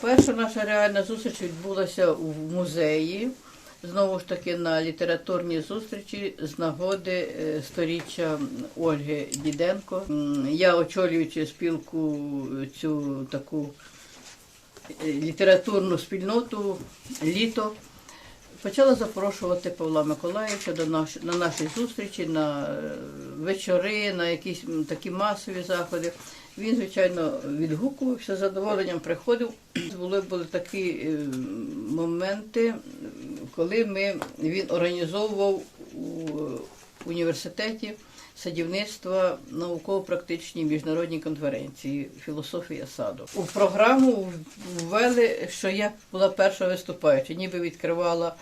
Перша наша реальна зустріч відбулася в музеї. Знову ж таки на літературній зустрічі з нагоди е, сторіччя Ольги Діденко. Я очолюючи спілку цю таку е, літературну спільноту літо. Почала запрошувати Павла Миколаївича до наш, на наші зустрічі, на е, вечори, на якісь такі масові заходи. Він, звичайно, відгукувався, з задоволенням приходив. Були, були такі е, моменти, коли ми, він організовував у університеті садівництва науково-практичній міжнародній конференції Філософія саду. У програму ввели, що я була перша виступаюча, ніби відкривала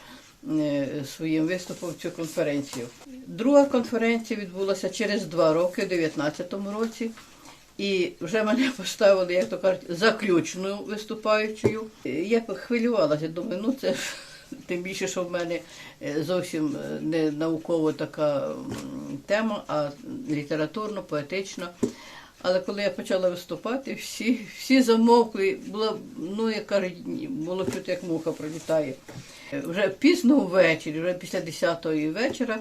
е, своїм виступом цю конференцію. Друга конференція відбулася через два роки, у 2019 році. І вже мене поставили, як то кажуть, заключною виступаючою. Я хвилювалася, думаю, ну це ж тим більше, що в мене е, зовсім е, не науково така тема, а літературно, поетична. Але коли я почала виступати, всі, всі замовкли. Було, ну, як кажуть, було чути, як муха пролітає. Вже пізно ввечері, вже після 10-ї вечора,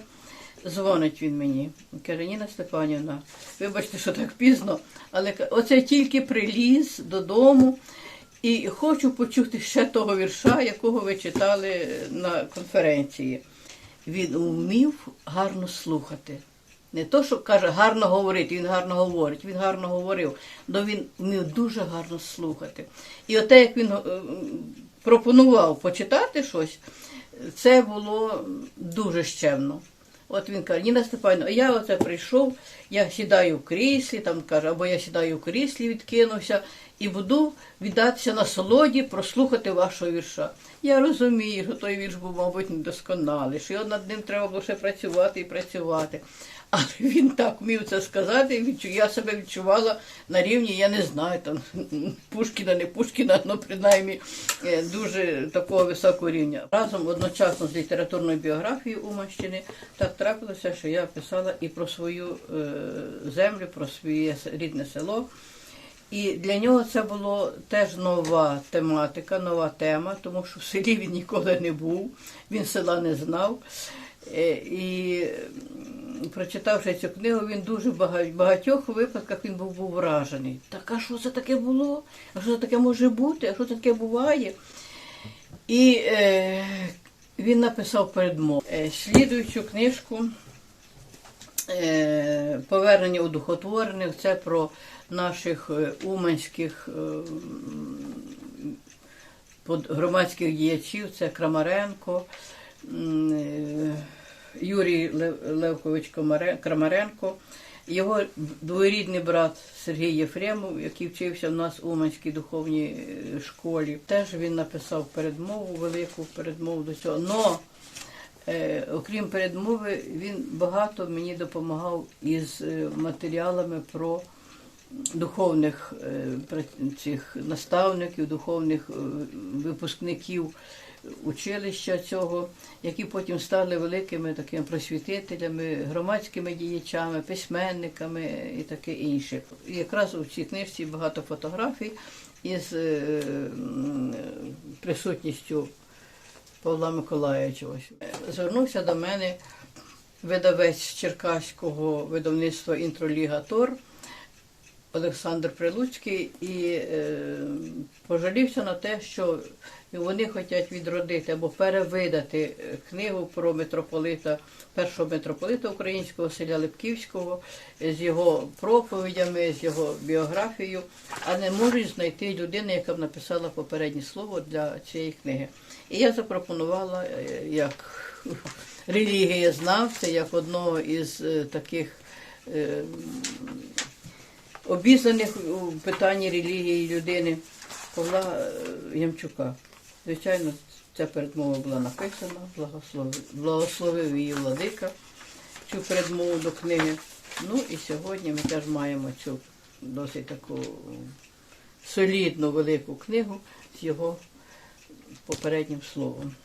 дзвонить він мені. Каже, Ніна Степанівна, вибачте, що так пізно, але оце тільки приліз додому. І хочу почути ще того вірша, якого ви читали на конференції. Він вмів гарно слухати. Не то, що каже, гарно говорити, він гарно говорить, він гарно говорив, але він вмів дуже гарно слухати. І оте, як він е, пропонував почитати щось, це було дуже щемно. От він каже, Ніна Степанівна, я оце прийшов, я сідаю в кріслі, там каже, або я сідаю в кріслі, відкинувся, і буду віддатися насолоді прослухати вашого вірша. Я розумію, що той вірш був, мабуть, недосконалий, що його над ним треба було ще працювати і працювати. Але він так вмів це сказати, і я себе відчувала на рівні, я не знаю, там Пушкіна, не Пушкіна, але принаймні е, дуже такого високого рівня. Разом одночасно з літературною біографією Уманщини так трапилося, що я писала і про свою е, землю, про своє рідне село. І для нього це було теж нова тематика, нова тема, тому що в селі він ніколи не був, він села не знав. Е, І прочитавши цю книгу, він дуже в багатьох випадках він був, був вражений. Так а що це таке було? А що це таке може бути? А що таке буває? І е, він написав передмову. Е, слідуючу книжку повернення удухотворених, це про наших е, уманських е, громадських діячів, це Крамаренко, е, Юрій Левкович Крамаренко, його двоюрідний брат Сергій Єфремов, який вчився в нас у Уманській духовній е, школі. Теж він написав передмову, велику передмову до цього. Но Е, окрім передмови, він багато мені допомагав із е, матеріалами про духовних е, цих наставників, духовних е, випускників училища цього, які потім стали великими такими просвітителями, громадськими діячами, письменниками і таке інше. І якраз у цій книжці багато фотографій із е, присутністю Павла Миколаївича. Звернувся до мене видавець Черкаського видавництва Інтроліга Тор Олександр Прилуцький і е, пожалівся на те, що вони хочуть відродити або перевидати книгу про митрополита, першого митрополита українського селя Липківського з його проповідями, з його біографією, а не можуть знайти людину, яка б написала попереднє слово для цієї книги. І я запропонувала е, як релігієзнавця, як одного із е, таких е, обізнаних у питанні релігії людини Павла е, Ямчука. Звичайно, ця передмова була написана, благословив, благословив її владика, цю передмову до книги. Ну і сьогодні ми теж маємо цю досить таку солідну велику книгу з його попереднім словом.